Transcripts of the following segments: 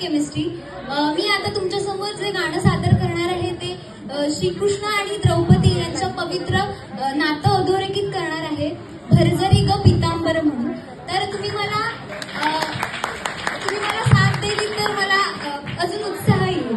Chemistry मी आता तुमच्यासमोर जे गाणं सादर करणार आहे ते श्रीकृष्ण आणि द्रौपदी यांचं पवित्र नातं अधोरेखित करणार आहे. भरजरी ग पितांबर म्हणून. तर तुम्ही मला तुम्ही मला साथ दिली तर मला अजून उत्साह येईल.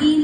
你